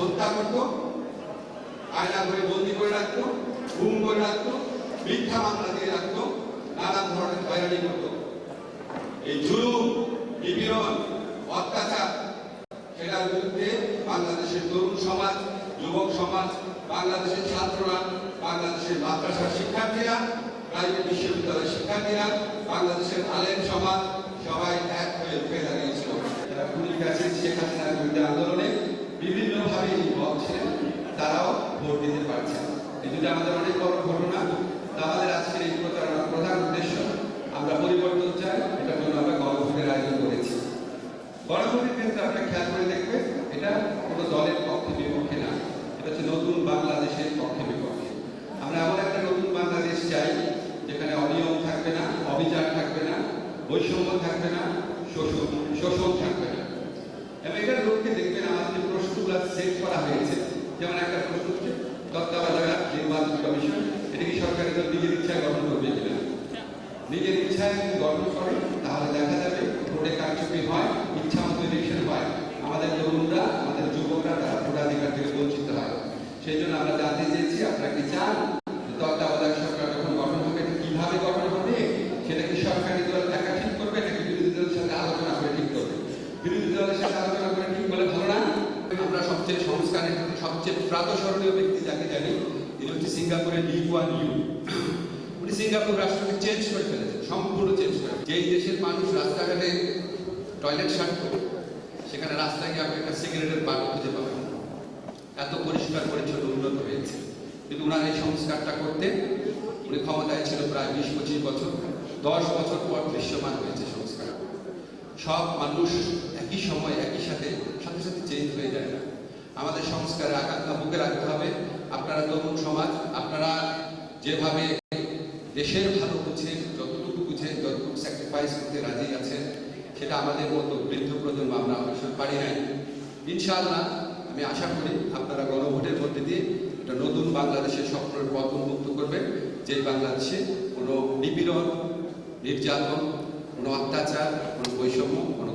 হত্যা করতো, আয়না করে বন্দি করে রাখতো, ঘুম করে রাখতো, মিথ্যা মামলা দিয়ে রাখতো, নানান ধরনের হয়রানি করতো। এই জুলুম, নিপীড়ন, অত্যাচার, সেটার বিরুদ্ধে বাংলাদেশের তরুণ সমাজ, যুবক সমাজ, বাংলাদেশের ছাত্ররা, বাংলাদেশের মাদ্রাসার শিক্ষার্থীরা, প্রাইভেট বিশ্ববিদ্যালয়ের শিক্ষার্থীরা, বাংলাদেশের আলেম সমাজ সবাই এক হয়ে উঠে দাঁড়িয়েছিল শেখ হাসিনার বিরুদ্ধে আন্দোলনে পারছেন আমাদের অনেক বড় ঘটনা। আমাদের আজকের এই প্রচারণার প্রধান উদ্দেশ্য, আমরা পরিবর্তন চাই, এটার জন্য আমরা গণভোটের আয়োজন করেছি। গণভোটের ক্ষেত্রে আপনারা খেয়াল করে দেখবেন, এটা কোনো দলের পক্ষে বিপক্ষে না, এটা হচ্ছে নতুন বাংলাদেশের পক্ষে বিপক্ষে। আমরা এমন একটা নতুন বাংলাদেশ চাই, যেখানে অনিয়ম থাকবে না, অবিচার থাকবে না, বৈষম্য থাকবে না, শোষণ শোষণ থাকবে না। এবং এটার লক্ষ্যে দেখবেন আমাদের যে প্রশ্নগুলো সেট করা হয়েছে, যেমন একটা প্রশ্ন হচ্ছে, তত্ত্বাবধায়ক নির্বাচন কমিশন এটা কি সরকারের দল নিজের ইচ্ছায় গঠন করবে কিনা? নিজের ইচ্ছায় যদি গঠন করে, তাহলে দেখা যাবে ভোটে কারচুপি হয় ইচ্ছা মতো ইলেকশন হয়। আমাদের তরুণরা, আমাদের যুবকরা তারা ভোটাধিকার থেকে বঞ্চিত হয়। সেই জন্য আমরা জানতে চেয়েছি, আপনারা কি চান তত্ত্বাবধায়ক সরকার যখন গঠন হবে কীভাবে গঠন হবে, সেটা কি সরকারি দল একা ঠিক করবে, নাকি বিরোধী দলের সাথে আলোচনা করে ঠিক করবে? বিরোধী দলের সাথে আলোচনা করে ঠিক বলে ভালো না? আমরা সবচেয়ে সংস্কারের, সবচেয়ে প্রাতঃস্মরণীয় ব্যক্তি যাকে জানি হচ্ছে সিঙ্গাপুরের লি ইউ উনি সিঙ্গাপুর রাষ্ট্রকে চেঞ্জ করে ফেলেছেন, সম্পূর্ণ চেঞ্জ করে যেই দেশের মানুষ রাস্তাঘাটে টয়লেট সারত সেখানে রাস্তায় গিয়ে আপনি একটা সিগারেটের বাগ খুঁজে পাবেন। এত পরিষ্কার পরিচ্ছন্ন উন্নত হয়েছে। কিন্তু উনার এই সংস্কারটা করতে উনি ক্ষমতায় ছিল প্রায় বিশ পঁচিশ বছর। দশ বছর পর দৃশ্যমান হয়েছে সংস্কার। সব মানুষ একই সময় একই সাথে সাথে সাথে চেঞ্জ হয়ে যায় না। আমাদের সংস্কারের আকাঙ্ক্ষা, বুকে রাখতে হবে। আপনারা তরুণ সমাজ, আপনারা যেভাবে দেশের ভালো বুঝে যতটুকু বুঝে যতটুকু স্যাক্রিফাইস করতে রাজি আছেন, সেটা আমাদের মতো বৃদ্ধ প্রজন্ম আমরা সময় পারি নাই। ইনশাআল্লাহ, আমি আশা করি আপনারা গণভোটের মধ্যে দিয়ে একটা নতুন বাংলাদেশের স্বপ্নের পথ উন্মুক্ত করবেন যে বাংলাদেশে কোনো নিপীড়ন, নির্যাতন, কোনো অত্যাচার, কোনো বৈষম্য, কোনো